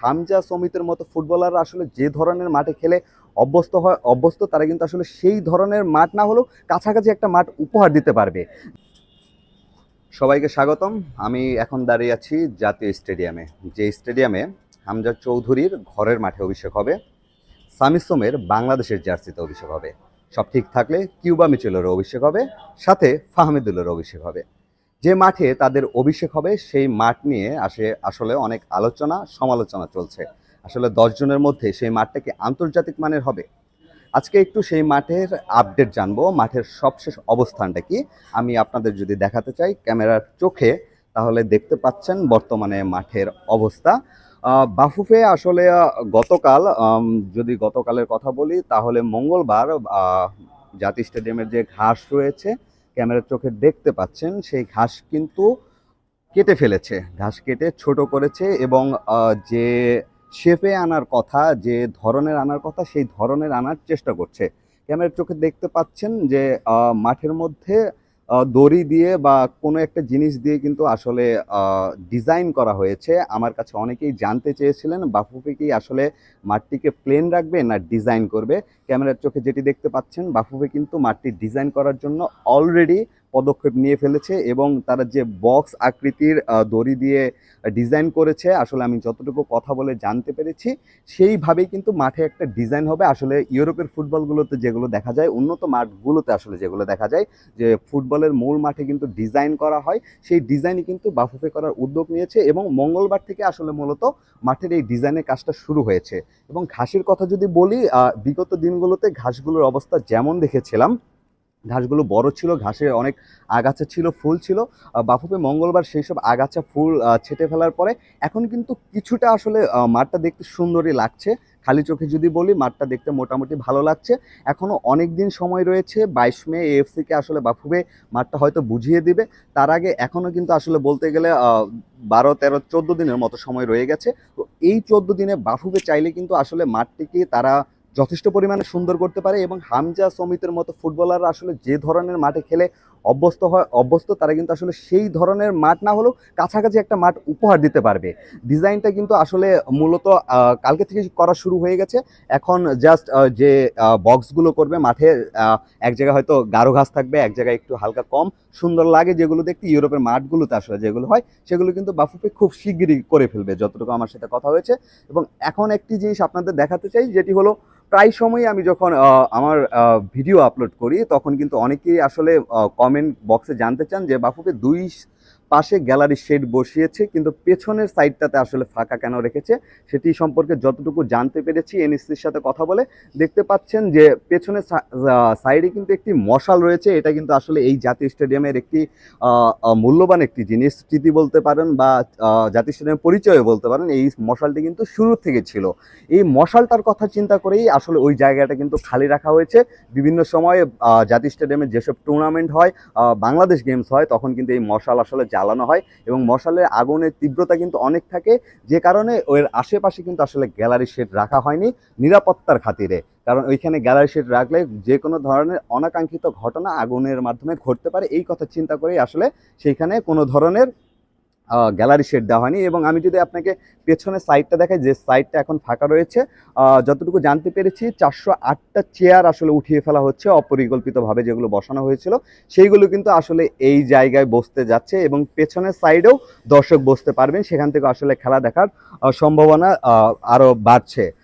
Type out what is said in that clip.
হামজা সমিতের মতো ফুটবলাররা আসলে যে ধরনের মাঠে খেলে অভ্যস্ত হয়, অভ্যস্ত, তারা কিন্তু আসলে সেই ধরনের মাঠ না হলেও কাছাকাছি একটা মাঠ উপহার দিতে পারবে। সবাইকে স্বাগতম। আমি এখন দাঁড়িয়ে আছি জাতীয় স্টেডিয়ামে। যে স্টেডিয়ামে হামজা চৌধুরীর ঘরের মাঠে অভিষেক হবে সামিসোমের বাংলাদেশের জার্সিতে অভিষেক হবে। সব ঠিক থাকলে কিউবা মিচেলেরও অভিষেক হবে, সাথে ফাহমিদুলের অভিষেক হবে। যে মাঠে তাদের অভিষেক হবে, সেই মাঠ নিয়ে আসে আসলে অনেক আলোচনা, সমালোচনা চলছে। আসলে জনের মধ্যে সেই মাঠটা কি আন্তর্জাতিক মানের হবে? আজকে একটু সেই মাঠের আপডেট জানব। মাঠের সবশেষ অবস্থানটা কি? আমি আপনাদের যদি দেখাতে চাই ক্যামেরার চোখে, তাহলে দেখতে পাচ্ছেন বর্তমানে মাঠের অবস্থা। বাফুফে আসলে গতকাল যদি গতকালের কথা বলি, তাহলে মঙ্গলবার জাতীয় স্টেডিয়ামের যে ঘাস রয়েছে ক্যামেরার চোখে দেখতে পাচ্ছেন, সেই ঘাস কিন্তু কেটে ফেলেছে। ঘাস কেটে ছোট করেছে এবং যে শেপে আনার কথা, যে ধরনের আনার কথা, সেই ধরনের আনার চেষ্টা করছে। ক্যামেরার চোখে দেখতে পাচ্ছেন যে মাঠের মধ্যে দড়ি দিয়ে বা কোনো একটা জিনিস দিয়ে কিন্তু আসলে ডিজাইন করা হয়েছে। আমার কাছে অনেকেই জানতে চেয়েছিলেন, বাফুফে কি আসলে মাঠটিকে প্লেন রাখবে না ডিজাইন করবে? ক্যামেরার চোখে যেটি দেখতে পাচ্ছেন, বাফুফে কিন্তু মাঠটি ডিজাইন করার জন্য অলরেডি পদক্ষেপ নিয়ে ফেলেছে এবং তারা যে বক্স আকৃতির দড়ি দিয়ে ডিজাইন করেছে, আসলে আমি যতটুকু কথা বলে জানতে পেরেছি, সেইভাবেই কিন্তু মাঠে একটা ডিজাইন হবে। আসলে ইউরোপের ফুটবলগুলোতে যেগুলো দেখা যায়, উন্নত মাঠগুলোতে আসলে যেগুলো দেখা যায়, যে ফুটবলের মূল মাঠে কিন্তু ডিজাইন করা হয়, সেই ডিজাইনই কিন্তু বাফুফে করার উদ্যোগ নিয়েছে এবং মঙ্গলবার থেকে আসলে মূলত মাঠের এই ডিজাইনের কাজটা শুরু হয়েছে। এবং ঘাসের কথা যদি বলি বিগত দিনগুলোতে ঘাসগুলোর অবস্থা যেমন দেখেছিলাম ঘাসগুলো বড় ছিল, ঘাসে অনেক আগাছা ছিল, ফুল ছিল। বাফুফে মঙ্গলবার সেই সব আগাছা, ফুল ছেটে ফেলার পরে এখন কিন্তু কিছুটা আসলে মাঠটা দেখতে সুন্দরই লাগছে। খালি চোখে যদি বলি, মাঠটা দেখতে মোটামুটি ভালো লাগছে। এখনও অনেক দিন সময় রয়েছে, বাইশ মে এএফসিকে আসলে বাফুবে মাঠটা হয়তো বুঝিয়ে দিবে। তার আগে এখনও কিন্তু আসলে বলতে গেলে বারো, তেরো, চোদ্দ দিনের মতো সময় রয়ে গেছে। তো এই চোদ্দ দিনে বাফুবে চাইলে কিন্তু আসলে মাঠটিকে তারা যথেষ্ট পরিমাণে সুন্দর করতে পারে এবং হামজা সমিতের মতো ফুটবলাররা আসলে যে ধরনের মাঠে খেলে অভ্যস্ত হয়, অভ্যস্ত, তারা কিন্তু আসলে সেই ধরনের মাঠ না হলেও কাছাকাছি একটা মাঠ উপহার দিতে পারবে। ডিজাইনটা কিন্তু আসলে মূলত কালকে থেকে করা শুরু হয়ে গেছে। এখন জাস্ট যে বক্সগুলো করবে মাঠে এক জায়গায় হয়তো গাঢ় ঘাস থাকবে, এক জায়গায় একটু হালকা কম সুন্দর লাগে, যেগুলো দেখতে ইউরোপের মাঠগুলোতে আসলে যেগুলো হয়, সেগুলো কিন্তু বাফুফে খুব শিগগিরই করে ফেলবে, যতটুকু আমার সাথে কথা হয়েছে। এবং এখন একটি জিনিস আপনাদের দেখাতে চাই, যেটি হলো প্রায় সময় আমি যখন আমার ভিডিও আপলোড করি, তখন কিন্তু অনেকেই আসলে কমেন্ট বক্সে জানতে চান যে, বাফুকে দুই পাশে গ্যালারি শেড বসিয়েছে, কিন্তু পেছনের সাইডটাতে আসলে ফাঁকা কেন রেখেছে সেটি সম্পর্কে যতটুকু জানতে পেরেছি, এনএসসির সাথে কথা বলে দেখতে পাচ্ছেন যে পেছনের সাইডে কিন্তু একটি মশাল রয়েছে, এটা কিন্তু আসলে এই জাতীয় স্টেডিয়ামের একটি মূল্যবান একটি জিনিস। স্মৃতি বলতে পারেন বা জাতীয় স্টেডিয়ামের পরিচয় বলতে পারেন, এই মশালটি কিন্তু শুরু থেকে ছিল। এই মশালটার কথা চিন্তা করেই আসলে ওই জায়গাটা কিন্তু খালি রাখা হয়েছে। বিভিন্ন সময়ে জাতীয় স্টেডিয়ামে যেসব টুর্নামেন্ট হয় বাংলাদেশ গেমস হয়, তখন কিন্তু এই মশাল আসলে জ্বালানো হয় এবং মশালের আগুনের তীব্রতা কিন্তু অনেক থাকে। যে কারণে ওর আশেপাশে কিন্তু আসলে গ্যালারি শেড রাখা হয়নি নিরাপত্তার খাতিরে। কারণ ওইখানে গ্যালারি শেড রাখলে যে কোনো ধরনের অনাকাঙ্ক্ষিত ঘটনা আগুনের মাধ্যমে ঘটতে পারে, এই কথা চিন্তা করেই আসলে সেইখানে কোনো ধরনের গ্যালারি শেড দেওয়া হয়নি এবং আমি যদি আপনাকে পেছনের সাইডটা দেখাই, যে সাইডটা এখন ফাঁকা রয়েছে যতটুকু জানতে পেরেছি, চারশো আটটা চেয়ার আসলে উঠিয়ে ফেলা হচ্ছে অপরিকল্পিতভাবে যেগুলো বসানো হয়েছিল। সেইগুলো কিন্তু আসলে এই জায়গায় বসতে যাচ্ছে এবং পেছনের সাইডেও দর্শক বসতে পারবেন। সেখান থেকে আসলে খেলা দেখার সম্ভাবনা আরও বাড়ছে।